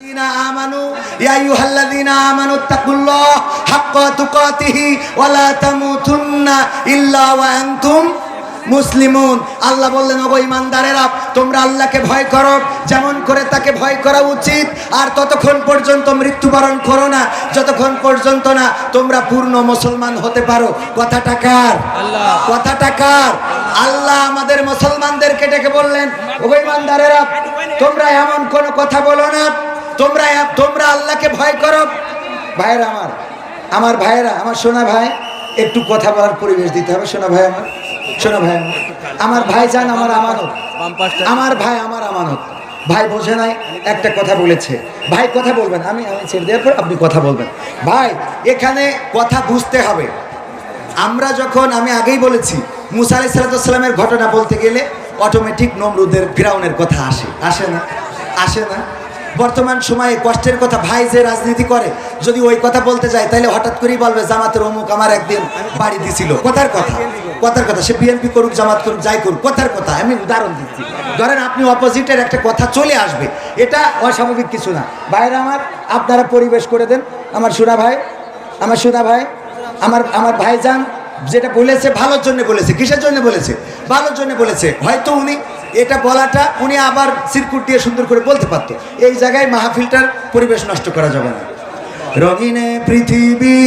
الذين آمنوا يا أيها الذين آمنوا اتقوا الله حق تقاته ولا تموتن إلا وأنتم মুসলিমুন আল্লাহ বললেন ওগো ইমানদারেরা তোমরা আল্লাহকে ভয় করো যেমন করে তাকে ভয় করা উচিত আর ততক্ষণ পর্যন্ত মৃত্যুবরণ করো না যতক্ষণ পর্যন্ত না তোমরা পূর্ণ মুসলমান হতে পারো কথাটা কার আল্লাহ। কথাটা কার আল্লাহ আমাদের মুসলমানদেরকে ডেকে বললেন ওগো ইমানদারেরা তোমরা এমন কোনো কথা বলো না তোমরা তোমরা আল্লাহকে ভয় করো। ভাইয়েরা আমার আমার ভাইয়েরা, আমার সোনা ভাই, একটু কথা বলার পরিবেশ দিতে হবে, সোনা ভাই আমার, সোনা ভাই আমার। ভাই যান, আমার আমানত। আমার ভাই, আমার আমানত। ভাই বোঝে নাই, একটা কথা বলেছে। ভাই কথা বলবেন, আমি আমি ছেড়ে দেওয়ার পর আপনি কথা বলবেন। ভাই, এখানে কথা বুঝতে হবে। আমরা যখন, আমি আগেই বলেছি, মুসা আলাই সালাতামের ঘটনা বলতে গেলে অটোমেটিক নমরুদের ফিরাউনের কথা আসে। আসে না? আসে না? বর্তমান সময়ে কষ্টের কথা ভাই যে রাজনীতি করে, যদি ওই কথা বলতে যায় তাহলে হঠাৎ করেই বলবে, জামাতের অমুক আমার একদিন বাড়ি দিছিল। কথার কথা কথার কথা, সে বিএনপি করুক, জামাত করুক, যাই করুক, কথার কথা, আমি উদাহরণ দিচ্ছি। ধরেন আপনি অপোজিটের একটা কথা চলে আসবে, এটা অস্বাভাবিক কিছু না। ভাইরা আমার, আপনারা পরিবেশ করে দেন। আমার সুনা ভাই, আমার সুনা ভাই, আমার আমার ভাইজান যেটা বলেছে, ভালোর জন্য বলেছে, কিসের জন্য বলেছে? ভালোর জন্য বলেছে। হয়তো উনি এটা বলাটা উনি আবার সিরকুট দিয়ে সুন্দর করে বলতে পারতো। এই জায়গায় মাহফিলটার পরিবেশ নষ্ট করা যাবে না। রঙিনে পৃথিবী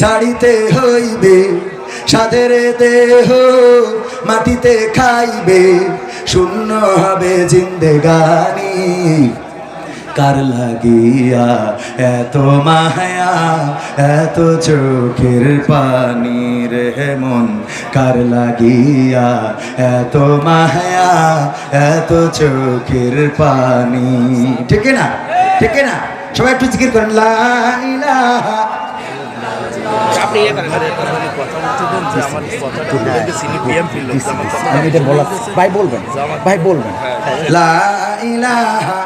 শাড়িতে হইবে সাদের দেহ মাটিতে খাইবে, শূন্য হবে জিন্দেগানি। কার লাগিয়া এত মায়া এত চোখের পানি রে মন। কার লাগিয়া এত মায়া এত চোখের পানি। ঠিক না? ঠিক না? সবাই একটু জিকির করেন লা ইলাহা আপনি ইয়ে আমি এটা বলা ভাই বলবেন ভাই বলবেন। লা ইলাহা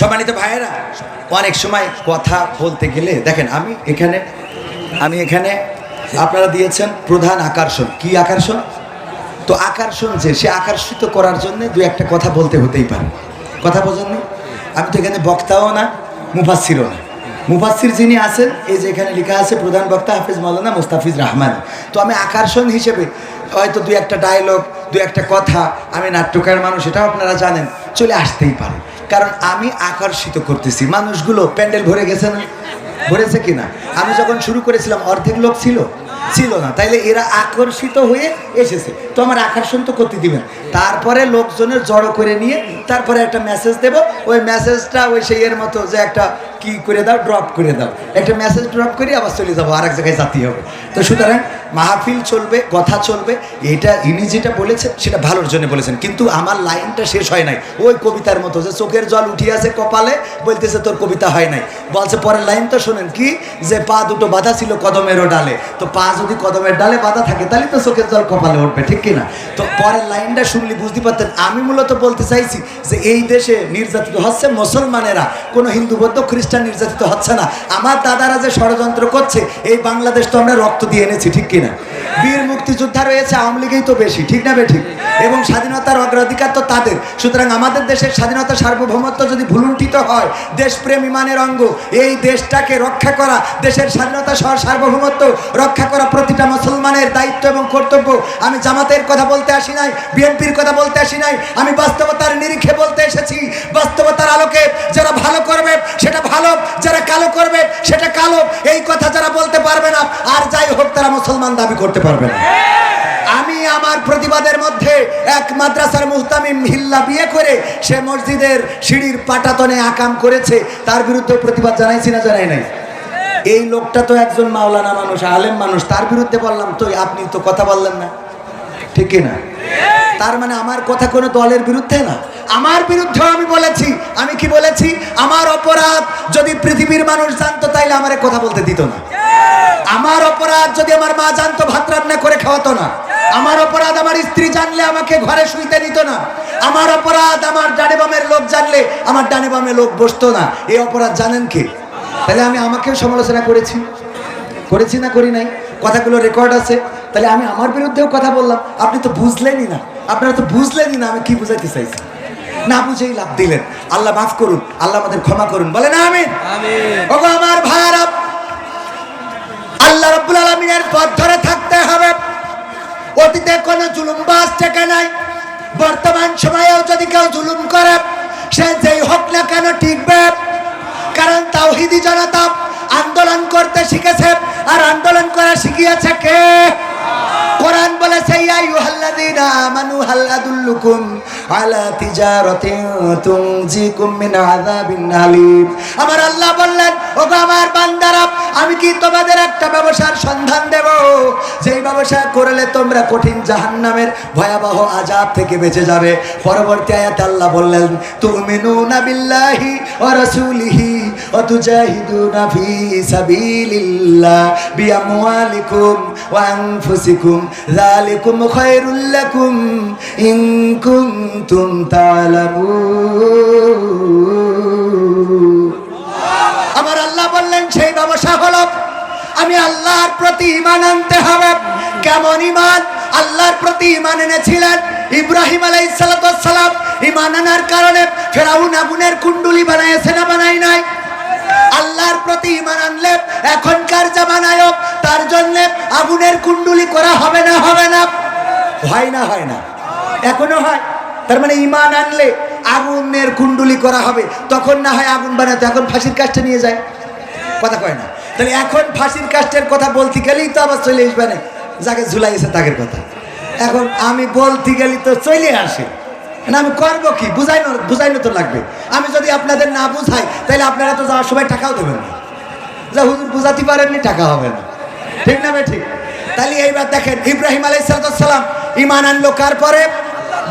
সম্মানিত ভাইয়েরা, অনেক সময় কথা বলতে গেলে, দেখেন আমি এখানে আমি এখানে, আপনারা দিয়েছেন প্রধান আকর্ষণ। কি আকর্ষণ? তো আকর্ষণ যে, সে আকর্ষিত করার জন্য দু একটা কথা বলতে হতেই পারে। কথা বোঝেননি? আমি তো এখানে বক্তাও না মুফাসিরও না। মুফাসির যিনি আছেন, এই যে এখানে লেখা আছে, প্রধান বক্তা হাফিজ মাওলানা মুস্তাফিজ রহমান। তো আমি আকর্ষণ হিসেবে হয়তো দু একটা ডায়লগ দু একটা কথা, আমি নাট্যকার মানুষ, এটাও আপনারা জানেন, চলে আসতেই পারে। কারণ আমি আকর্ষিত করতেছি। মানুষগুলো প্যান্ডেল ভরে গেছে না? ভরেছে কিনা আমি যখন শুরু করেছিলাম, অর্ধেক লোক ছিল। ছিল না। তাইলে এরা আকর্ষিত হয়ে এসেছে। তো আমার আকর্ষণ তো করতে দিবেন। তারপরে লোকজনের জড়ো করে নিয়ে তারপরে একটা মেসেজ দেব। ওই মেসেজটা ওই সেই এর মতো যে একটা কি করে দাও ড্রপ করে দাও। একটা মেসেজ ড্রপ করে, আবার চলে যাব আর এক জায়গায় জাতি হবে। তো সুতরাং মাহফিল চলবে, কথা চলবে, এটা ইনি যেটা বলেছেন সেটা ভালোর জন্য বলেছেন। কিন্তু আমার লাইনটা শেষ হয় নাই। ওই কবিতার মতো যে চোখের জল উঠিয়ে আছে কপালে, বলতেছে তোর কবিতা হয় নাই। বলছে, পরের লাইন তো শোনেন কি? যে পা দুটো বাধা ছিল কদমেরও ডালে। তো পা যদি কদমের ডালে বাধা থাকে, তাহলে তো চোখের জল কপালে উঠবে, ঠিক কিনা? তো পরের লাইনটা শুনলে বুঝতে পারতেন। আমি মূলত বলতে চাইছি যে এই দেশে নির্যাতিত হচ্ছে মুসলমানেরা। কোনো হিন্দু, বৌদ্ধ খ্রিস্টান নির্যাতিত হচ্ছে না। আমার দাদারা যে ষড়যন্ত্র করছে, এই বাংলাদেশ তো আমরা রক্ত দিয়ে এনেছি, ঠিক কিনা? বীর মুক্তিযোদ্ধা রয়েছে, আওয়ামী লীগেই তো বেশি, ঠিক না বেঠিক? এবং স্বাধীনতার অগ্রাধিকার তো তাদের। সুতরাং আমাদের দেশের স্বাধীনতা সার্বভৌমত্ব যদি ভুলুণ্ঠিত হয়, দেশপ্রেম ইমানের অঙ্গ, এই দেশটাকে রক্ষা করা, দেশের স্বাধীনতা সহ সার্বভৌমত্ব রক্ষা করা প্রতিটা মুসলমানের দায়িত্ব এবং কর্তব্য, আমি জামাতের কথা বলতে আসি নাই, বিএনপির কথা বলতে আসি নাই, আমি বাস্তবতার নিরিখে বলতে এসেছি বাস্তবতার আলোকে যারা ভালো করবে সেটা ভালো যারা কালো করবে সেটা কালো এই কথা যারা বলতে পারবে না আর যাই হোক তারা মুসলমান দাবি করতে পারবে না। আমি আমার প্রতিবাদের মধ্যে এক মাদ্রাসার মুহতামিম হিল্লা বিয়ে করে সে মসজিদের সিঁড়ির পাটাতনে আকাম করেছে, তার বিরুদ্ধে প্রতিবাদ জানাইছি না জানাই নাই? এই লোকটা তো একজন মাওলানা মানুষ, আলেম মানুষ, তার বিরুদ্ধে বললাম, তো আপনি তো কথা বললেন না। ঠিক না? তার মানে আমার কথা কোনো দলের বিরুদ্ধে না। আমার বিরুদ্ধেও আমি বলেছি, আমি কি বলেছি? আমার অপরাধ যদি পৃথিবীর মানুষ জানতো তাইলে আমারে কথা বলতে দিত না। অপরাধ যদি আমার মা জানতো ভাত রান্না করে খাওয়াতো না। আমার অপরাধ আমার স্ত্রী জানলে আমাকে ঘরে শুইতে দিত না। আমার অপরাধ আমার ডানে বামের লোক জানলে আমার ডানে বামে লোক বসতো না। এই অপরাধ জানেন কি? তাহলে আমি আমাকেও সমালোচনা করেছি। করেছি না করি নাই? কথাগুলো রেকর্ড আছে। তাহলে আমি আমার বিরুদ্ধেও কথা বললাম। আপনি তো বুঝলেনই না। আপনারা তো বুঝলেনই না আমি কি বুঝাইতে চাইছি। না বুঝেই লাভ দিলেন। আল্লাহ মাফ করুন। আল্লাহ আমাদের ক্ষমা করুন। বলেন আমিন। ওগো আমার ভাইরা আল্লাহ রব্বুল আলামিনের পথ ধরে থাকতে হবে। অতীতে কোনো জুলুম বাস টেকে নাই। বর্তমান সময়েও যদি কেউ জুলুম করে, সে যেই হোক না কেন টিকবে। কারণ তাওহিদি জনতা আন্দোলন করতে শিখেছে, আর আন্দোলন করা শিখিয়েছে কে? কোরআন বলেছে, ইয়া আইয়ুহাল্লাযীনা আমানু, হাল আদুল্লুকুম আলা তিজারাতিন তুনজিকুম মিন আযাবিন আলীম। আমার আল্লাহ বললেন, ওগো আমার বান্দারা, আমি কি তোমাদের একটা ব্যবসার সন্ধান দেব? যেই ব্যবসা করলে তোমরা কঠিন জাহান্নামের ভয়াবহ আযাব থেকে বেঁচে যাবে। পরবর্তী আয়াতে আল্লাহ বললেন, তুমিনুনা বিল্লাহি ওয়া রাসূলিহি ওয়া তুজাহিদুনা ফি সাবিলিল্লাহ বিআমওয়ালিকুম ওয়া আনফুসিকুম। যালিকুম খায়রুল লাকুম ইন কুনতুম তা'লামুন আমার আল্লাহ বললেন, সেই ব্যবসা হলো আমি আল্লাহর প্রতি ইমান আনতে হবে। কেমন ইমান আল্লাহর প্রতি ইমান এনেছিলেন ইব্রাহিম আলাইসালাম ইমান আনার কারণে ফেরাউন আগুনের কুণ্ডুলি বানাইছে না বানাই নাই। আল্লাহর প্রতি ইমান আনলে এখনকার জামানায় তার জন্য আগুনের কুণ্ডুলি করা হবে না হবে না। হয় না হয় না। এখনও হয়। তার মানে ইমান আনলে আগুনের কুণ্ডুলি করা হবে। তখন না হয় আগুন বানাতে, এখন ফাঁসির কাজটা নিয়ে যায়। কথা কয় না। তাহলে এখন ফাঁসির কাজটার কথা বলতে গেলেই তো আবার চলে আসবে না। যাকে ঝুলাইছে তাকের কথা। এখন আমি বলতে গেলি তো চলে আসে। না, আমি করব কি? বুঝাইনো বুঝাইনো তো লাগবে। আমি যদি আপনাদের না বুঝাই, তাহলে আপনারা তো যাওয়ার সময় টাকাও দেবেন না। যা হুজুর বুঝাতে পারেননি, টাকা হবে না। ঠিক না ঠিক তাহলে এইবার দেখেন, ইব্রাহিম আলাইসালাম সালাম ইমান আনলো কার পরে?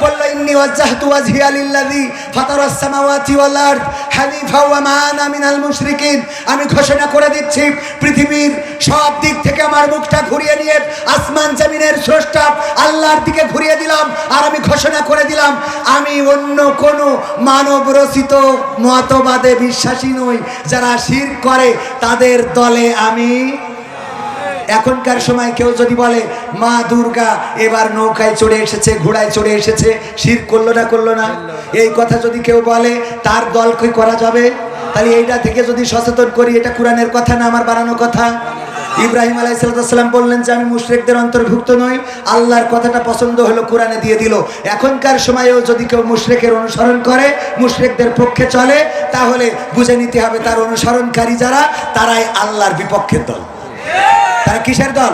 বলল, ইন্নি ওয়াজ্জাহতু ওয়াজহিয়া লিল্লাযী ফাতারাস সামাওয়াতি ওয়াল আরদ হানিফা ওয়া মা আনা মিনাল মুশরিকিন। আমি ঘোষণা করে দিচ্ছি, পৃথিবীর সব দিক থেকে আমার মুখটা ঘুরিয়ে নিয়ে আসমান জমিনের স্রষ্টা আল্লাহর দিকে ঘুরিয়ে দিলাম। আর আমি ঘোষণা করে দিলাম, আমি অন্য কোনো মানব রচিত মতবাদে বিশ্বাসী নই। যারা শির করে, তাদের দলে আমি এখনকার সময় কেউ যদি বলে, মা দুর্গা, এবার নৌকায় চড়ে এসেছে, ঘোড়ায় চড়ে এসেছে, শির করল না করল না? এই কথা যদি কেউ বলে, তার দল করা যাবে? তাহলে এইটা থেকে যদি সচেতন করি, এটা কোরআনের কথা না, আমার বানানো কথা? ইব্রাহিম আলাইসালাম বললেন যে, আমি মুশরেকদের অন্তর্ভুক্ত নই, আল্লাহর কথাটা পছন্দ হলো, কোরআনে দিয়ে দিল। এখনকার সময়েও যদি কেউ মুশরেকের অনুসরণ করে, মুশরেকদের পক্ষে চলে, তাহলে বুঝে নিতে হবে, তার অনুসরণকারী যারা, তারাই আল্লাহর বিপক্ষের দল। তারা কিসের দল?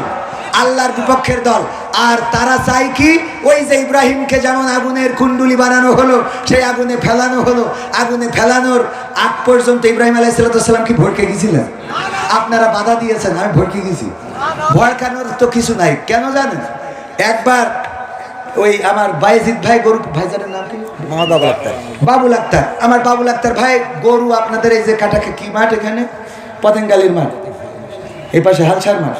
আল্লাহর বিপক্ষের দল। আর তারা চাই কি? ওই যে ইব্রাহিমকে যেমন আগুনের কুণ্ডুলি বানানো হলো সেই আগুনে ফেলানো হলো আগুনে ফেলানোর আগ পর্যন্ত ইব্রাহিম আলাইসাল্লাম কি ভড়কে গেছিলেন? আপনারা বাধা দিয়েছেন আমি ভড়কে গেছি। ভড়কানোর তো কিছু নাই কেন জানেন? একবার ওই আমার বাইজিৎ ভাই গরু ভাইজানের নাম কি? বাবুল আক্তার। বাবুল আক্তার। আমার বাবুল আক্তার ভাই গরু আপনাদের এই যে কাটাকে কি মাঠ এখানে? পতেঙ্গালির মাঠ। এই পাশে হালসার মাঠ।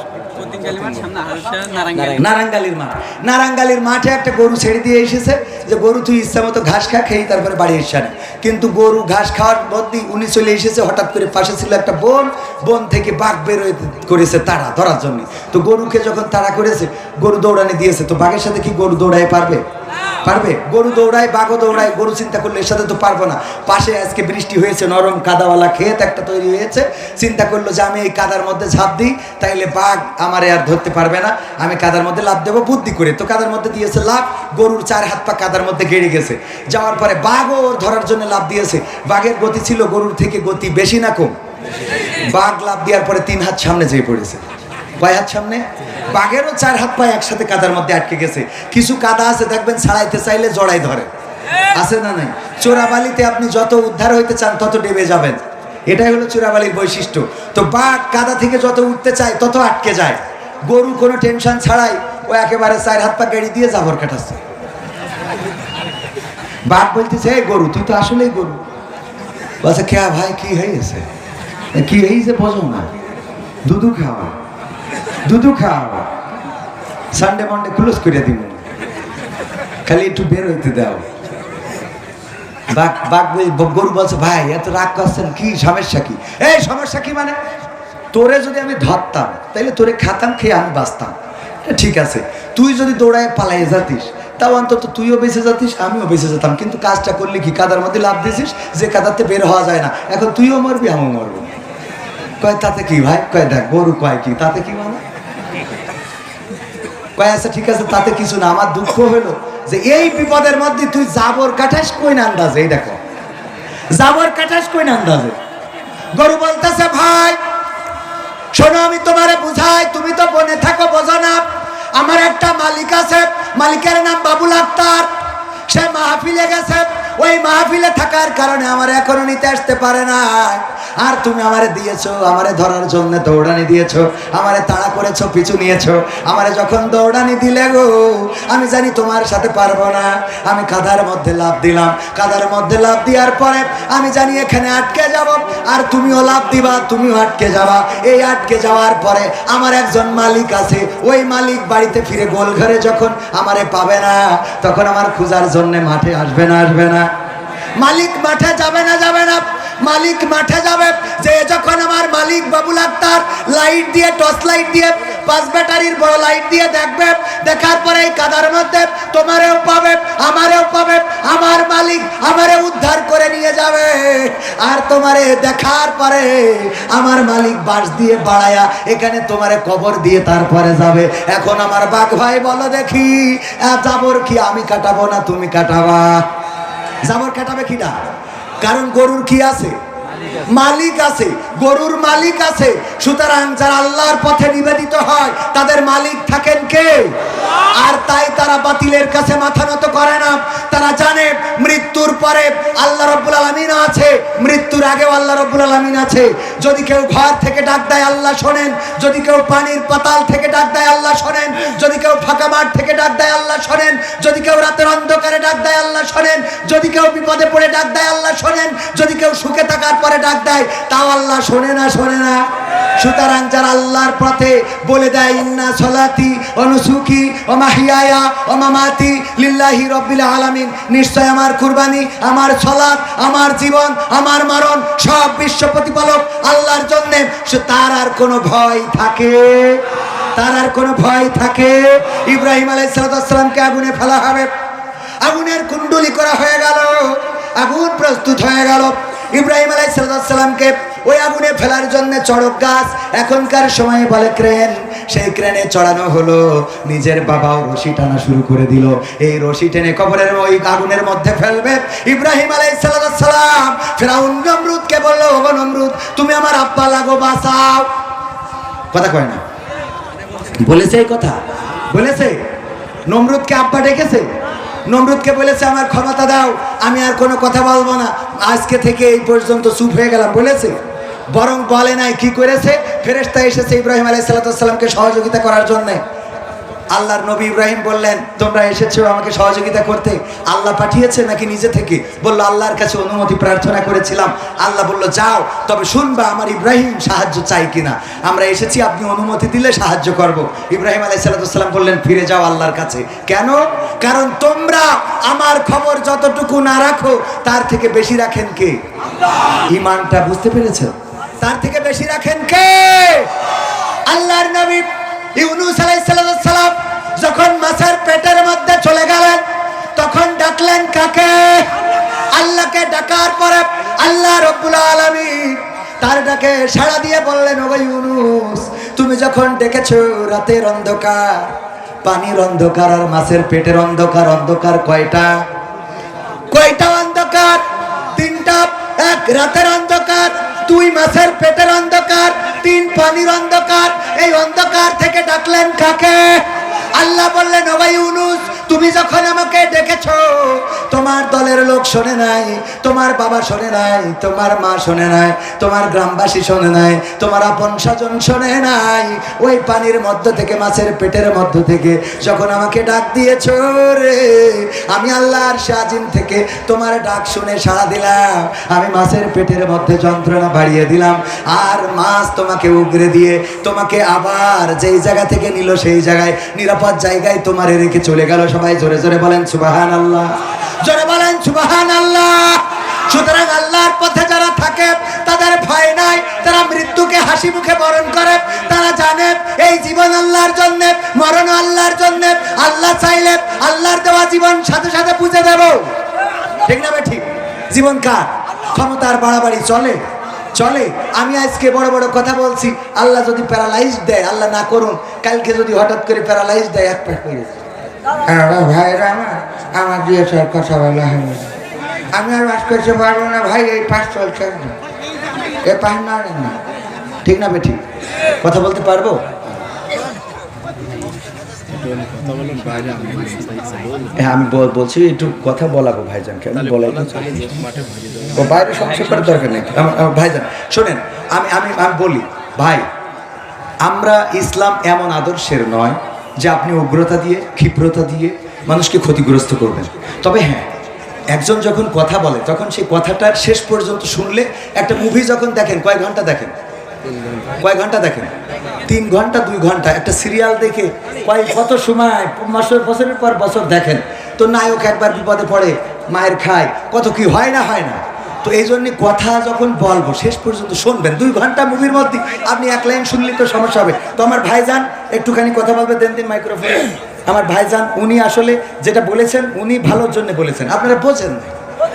নারাঙ্গালির মাঠ নারাঙ্গালির মাঠে। একটা গরু ছেড়ে দিয়ে এসেছে যে গরু তুই ইচ্ছা মতো ঘাস খা খেয়ে তারপরে বাড়ি এসে আনে। কিন্তু গরু ঘাস খাওয়ার মধ্যেই উনি চলে এসেছে হঠাৎ করে পাশে ছিল একটা বন। বন থেকে বাঘ বের হয়ে করেছে তারা ধরার জন্য। তো গরুকে যখন তারা করেছে গরু দৌড়ানি দিয়েছে। তো বাঘের সাথে কি গরু দৌড়ায় পারবে? পারবে? গরু দৌড়ায়, বাঘও দৌড়ায়, গরু চিন্তা করলে এর সাথে তো পারব না। পাশে আজকে বৃষ্টি হয়েছে, নরম কাদাওয়ালা ক্ষেত একটা তৈরি হয়েছে। চিন্তা করল যে আমি এই কাদার মধ্যে ঝাঁপ দিই, তাইলে বাঘ আমারে আর ধরতে পারবে না। আমি কাদার মধ্যে লাভ দেবো, বুদ্ধি করে। তো কাদার মধ্যে দিয়েছে লাভ গরুর চার হাত পা কাদার মধ্যে গেড়ে গেছে। যাওয়ার পরে বাঘও ওর ধরার জন্য লাভ দিয়েছে। বাঘের গতি ছিল গরুর থেকে গতি বেশি না কম। বাঘ লাভ দেওয়ার পরে তিন হাত সামনে যেয়ে পড়েছে। কয় হাত সামনে। বাঘেরও চার হাত পায়ে একসাথে কাদার মধ্যে আটকে গেছে। কিছু কাদা আছে, দেখবেন ছাড়াইতে চাইলে জড়াই ধরে। আছে না নাই? চোরাবালিতে আপনি যত উদ্ধার হইতে চান, তত ডেবে যাবেন। এটাই হলো চোরাবালির বৈশিষ্ট্য। তো বাঘ কাদা থেকে যত উঠতে চায়, তত আটকে যায়। গরু কোনো টেনশন ছাড়াই ও একেবারে চার হাত পা গেড়ি দিয়ে জাবর কাটাচ্ছে। বাঘ বলতেছে, "এই গরু, তুই তো আসলেই গরু। বলছে, কে ভাই, কি হয়েছে কি হয়েছে বোঝো না দুধু খাওয়া দুধু খাওয়া সানডে মন্ডে ক্লোজ করে দিব। খালি একটু বের হইতে দাও। বাঘ বাঘ গরু বলছে, ভাই, এত রাগ করছেন, কি সমস্যা কি? এই সমস্যা কি মানে? তোরে যদি আমি ধরতাম তাহলে তোরে খাতাম, খেয়ে আমি বাঁচতাম। ঠিক আছে। তুই যদি দৌড়ায় পালাই যাতিস, তাও অন্তত তুইও বেঁচে যাতিস, আমিও বেঁচে যেতাম। কিন্তু কাজটা করলে কি? কাদার মধ্যে লাভ দিছিস যে কাদাতে বের হওয়া যায় না। এখন তুইও মরবি, আমিও মরবো। কয়, তাতে কি ভাই? কয়, দেখ, গরু কয় কি? তাতে কি মানে? আচ্ছা ঠিক আছে, তাতে কিছু না। আমার দুঃখ হলো যে এই বিপদের মধ্যে তুই জাবর কাটাস কই না আন্দাজে, এই দেখো। জাবর আন্দাজে। গরু বলতেছে, ভাই, শোনো, আমি তোমারে বুঝাই, তুমি তো বনে থাকো, বোঝো না। আমার একটা মালিক আছে, মালিকের নাম বাবুল আক্তার। সে মাহফিলে গেছে ওই মাহফিলে থাকার কারণে আমার এখনও নিতে আসতে পারে না। আর তুমি আমারে দিয়েছ, আমারে ধরার জন্য দৌড়ানি দিয়েছ, আমারে তাড়া করেছ, পিছু নিয়েছো, আমারে যখন দৌড়ানি দিলে গো, আমি জানি তোমার সাথে পারব না। আমি কাদার মধ্যে লাভ দিলাম। কাদার মধ্যে লাভ দেওয়ার পরে আমি জানি এখানে আটকে যাব। আর তুমিও লাভ দিবা, তুমিও আটকে যাবা। এই আটকে যাওয়ার পরে আমার একজন মালিক আছে। ওই মালিক বাড়িতে ফিরে গোল ঘরে যখন আমারে পাবে না, তখন আমার খোঁজার জন্য মাঠে আসবে না আসবে না। মালিক মাঠে যাবে না যাবে না। মালিক মাঠে যাবে। যে যখন আমার মালিক বাবুল আক্তার লাইট দিয়ে, টর্চ লাইট দিয়ে, পাঁচ ব্যাটারির বড় লাইট দিয়ে দেখবে, দেখার পরে এই কাদার মধ্যে তোমারেও পাবে, আমারেও পাবে, আমার মালিক আমারে উদ্ধার করে নিয়ে যাবে। আর তোমারে দেখার পরে আমার মালিক বাস দিয়ে বাড়ায়া এখানে তোমারে কবর দিয়ে তারপরে যাবে। এখন আমার বাঘ ভাই বলো দেখি জাবর কি আমি কাটাবো না তুমি কাটাবা? জাবর কাটাবে কিনা? কারণ গরুর কি আছে? মালিক আছে। গরুর মালিক আছে। সুতরাং যারা আল্লাহর পথে নিবেদিত হয়, তাদের মালিক থাকেন কে? আর তাই তারা বাতিলের কাছে মাথা নত করে না। তারা জানে মৃত্যুর পরে আল্লাহ রব্বুল আলমিন আছে, মৃত্যুর আগেও আল্লাহ রব্বুল আলমিন আছে। যদি কেউ ঘর থেকে ডাক দেয়, আল্লাহ শোনেন। যদি কেউ পানির পাতাল থেকে ডাক দেয়, আল্লাহ শোনেন। যদি কেউ ফাঁকা মাঠ থেকে ডাক দেয়, আল্লাহ শোনেন। যদি কেউ রাতের অন্ধকারে ডাক দেয়, আল্লাহ শোনেন। যদি কেউ বিপদে পড়ে ডাক দেয়, আল্লাহ শোনেন। যদি কেউ সুখে থাকার পরে ডাক দেয়, তাও আল্লাহ শোনে না শোনে না। সুতরাং যারা আল্লাহর পথে বলে দেয়, ইন্না সলাতি অনুসুখী ও মাহিয়ায়া ও মামাতি লিল্লাহি রব্বিল আলামিন, নিশ্চয় আমার কুরবানি আমার সলাত আমার জীবন, আমার মরণ, সব বিশ্ব প্রতিপালক আল্লাহর জন্য। তার আর কোনো ভয় থাকে। তার আর কোনো ভয় থাকে। ইব্রাহিম আলাইসালামকে আগুনে ফেলা হবে। আগুনের কুণ্ডলি করা হয়ে গেল। আগুন প্রস্তুত হয়ে গেল। ইব্রাহিম আলাইসালামকে ওই আগুনে ফেলার জন্য চড়ক গাছ। এখনকার সময়ে বলে ক্রেন। সেই ক্রেনে চড়ানো হলো। নিজের বাবাও রশি টানা শুরু করে দিল। এই রশি টেনে কবরের ওই আগুনের মধ্যে ফেলবে। ইব্রাহিম আলাইসালাম ফেরাউন নমরুদকে বলল, ওগো নমরুদ, তুমি আমার আব্বা, লাগো, বাঁচাও। কথা কয় না। বলেছে এই কথা? বলেছে? নমরুদকে আব্বা ডেকেছে? নমরুদকে বলেছে, আমার ক্ষমতা দাও। আমি আর কোনো কথা বলব না। আজকে থেকে এই পর্যন্ত চুপ হয়ে গেলাম। বলেছে? বরং বলে নাই, কি করেছে? ফেরেশতা এসেছে ইব্রাহিম আলাই সাল্লাতামকে সহযোগিতা করার জন্যে। আল্লাহর নবী ইব্রাহিম বললেন, তোমরা এসেছ আমাকে সহযোগিতা করতে। আল্লাহ পাঠিয়েছে নাকি নিজে থেকে? বলল, আল্লাহর কাছে অনুমতি প্রার্থনা করেছিলাম। আল্লাহ বলল, যাও, তবে শুনবা আমার ইব্রাহিম সাহায্য চাই কিনা। আমরা এসেছি, আপনি অনুমতি দিলে সাহায্য করব। ইব্রাহিম আলাই সাল্লাম বললেন, ফিরে যাও আল্লাহর কাছে। কেন? কারণ তোমরা আমার খবর যতটুকু না রাখো, তার থেকে বেশি রাখেন কে? ইমানটা বুঝতে পেরেছ? তার থেকে বেশি রাখেন কে? আল্লাহর নবী ইউনুস আলাইসালাম যখন মাছের পেটের মধ্যে চলে গেলেন, তখন ডাকলেন কাকে? আল্লাহকে ডাকার পরে আল্লাহ রব্বুল আলামিন তার ডাকে সাড়া দিয়ে বললেন ও ইউনুস, তুমি যখন ডেকেছো রাতের অন্ধকার, পানির অন্ধকার আর মাছের পেটের অন্ধকার অন্ধকার কয়টা? কয়টা অন্ধকার? তিনটা, এক রাতের অন্ধকার দুই মাসের পেটের অন্ধকার, তিন পানির অন্ধকার, এই অন্ধকার থেকে ডাকলেন কাকে? আল্লাহ বললেন ওবাই ইউনুস, তুমি যখন আমাকে ডেকেছো তোমার দলের লোক শোনে নাই, তোমার বাবা শোনে নাই, তোমার মা শোনে নাই, তোমার গ্রামবাসী শোনে নাই, তোমার আপন স্বজন শোনে নাই। ওই পানির মধ্য থেকে, মাছের পেটের মধ্য থেকে যখন আমাকে ডাক দিয়েছ রে, আমি আল্লাহর সাজিম থেকে তোমার ডাক শুনে সাড়া দিলাম। আমি মাছের পেটের মধ্যে যন্ত্রণা বাড়িয়ে দিলাম। আর মাছ তোমাকে উগরে দিয়ে তোমাকে আবার যেই জায়গা থেকে নিল, সেই জায়গায় নিরাপদ জায়গায় তোমার রেখে চলে গেল। সবাই জোরে জোরে বলেন সুবাহান আল্লাহ জোরে বলেন সুবাহান আল্লাহ সুতরাং আল্লাহর পথে যারা থাকে, তাদের ভয় নাই, তারা মৃত্যুকে হাসি মুখে বরণ করে, তারা জানে এই জীবন আল্লাহর জন্য, মরণ আল্লাহর জন্য, আল্লাহ চাইলে আল্লাহর দেওয়া জীবন সাথে সাথে বুঝে দেব। ঠিক না ঠিক? জীবন কার? ক্ষমতার বাড়াবাড়ি চলে চলে। আমি আজকে বড় বড় কথা বলছি, আল্লাহ যদি প্যারালাইজ দেয়, আল্লাহ না করুন, কালকে যদি হঠাৎ করে প্যারালাইজ দেয়, এক পাশ করে ভাইরা আমার দিয়ে স্যার কথা বলা হয়নি। আমি আর বাস করতে পারব না, ভাই, এই পাশ চলছে। এ পাশ না না ঠিক না বেঠিক কথা বলতে পারব? হ্যাঁ আমি বল- বলছি, একটু কথা বলাবো ভাইজানকে। আমি বলাই ও, বাইরে সংক্ষেপ করার দরকার নেই। ভাইজান, শোনেন, আমি আমি আমি বলি, ভাই, আমরা ইসলাম এমন আদর্শের নয় যে আপনি উগ্রতা দিয়ে, ক্ষিপ্রতা দিয়ে মানুষকে ক্ষতিগ্রস্ত করবেন তবে হ্যাঁ একজন যখন কথা বলে, তখন সেই কথাটার শেষ পর্যন্ত শুনলে একটা মুভি যখন দেখেন, কয় ঘণ্টা দেখেন? কয় ঘণ্টা দেখেন? তিন ঘণ্টা, দুই ঘণ্টা, একটা সিরিয়াল দেখে কয়, কত সময়, বছর, বছরের পর বছর দেখেন। তো নায়ক একবার বিপদে পড়ে, মায়ের খায়, কত কি হয় না হয় না। তো এই জন্যে কথা যখন বলব, শেষ পর্যন্ত শুনবেন। দুই ঘণ্টা মুভির মধ্যে আপনি এক লাইন শুনলে তো সমস্যা হবে। তো আমার ভাইজান, একটুখানি কথা বলবে, দেন, দিন মাইক্রোফোন আমার ভাইজান উনি আসলে যেটা বলেছেন উনি ভালোর জন্য বলেছেন। আপনারা বোঝেন না